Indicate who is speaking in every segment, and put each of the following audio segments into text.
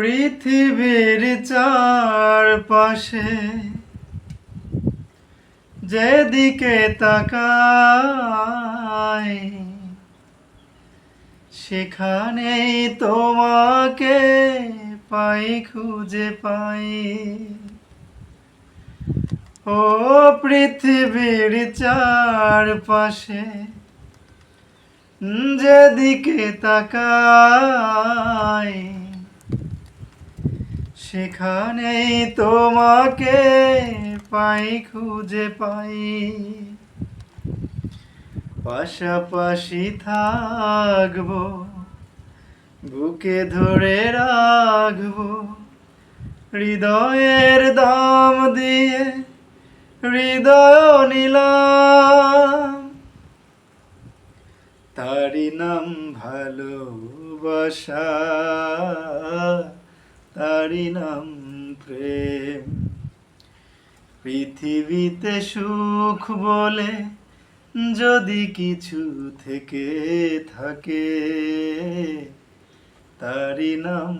Speaker 1: পৃথিবীর চার পাশে যেদিকে তাকাই, সেখানেই তোমাকে পাই, খুঁজে পাই। ও পৃথিবীর চার পাশে যেদিকে তাকাই সেখানেই তোমাকে পাই, খুঁজে পাই। পাশাপাশি থাকব, বুকে ধরে রাখব, হৃদয়ের দাম দিয়ে হৃদয় নিলাম। তারি নাম ভালোবাসা। তারি নাম প্রেম। পৃথিবীতে সুখ বলে যদি কিছু থেকে থাকে তারি নাম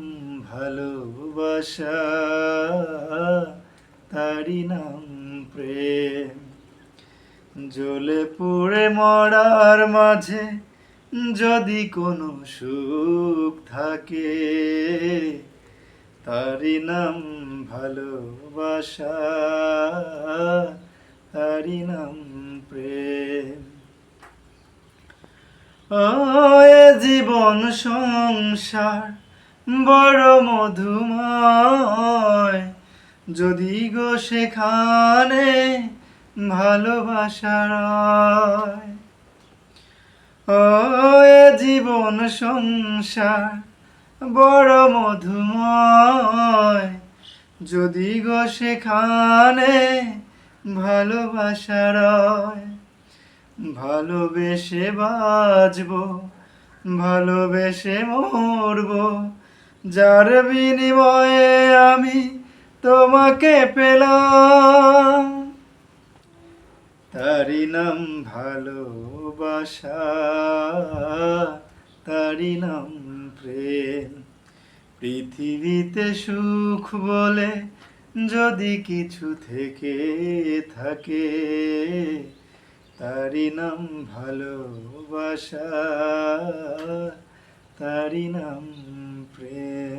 Speaker 1: ভালোবাসা তারি নাম প্রেম। জ্বলে পুড়ে মরার মাঝে যদি কোনো সুখ থাকে তারি নাম ভালোবাসা, তারি নাম প্রেম। এ জীবন সংসার, বড় মধুময়। যদি গো সেখানে ভালোবাসার ও জীবন সংসার বড় মধুময়। যদি গো সেখানে ভালোবাসার ভালোবেসে বাজব, ভালোবেসে মরব, যার বিনিময়ে আমি তোমাকে পেলাম। তারি নাম ভালোবাসা, তারি নাম প্রেম। পৃথিবীতে সুখ বলে যদি কিছু থেকে থাকে তারি নাম ভালোবাসা তারি নাম প্রেম।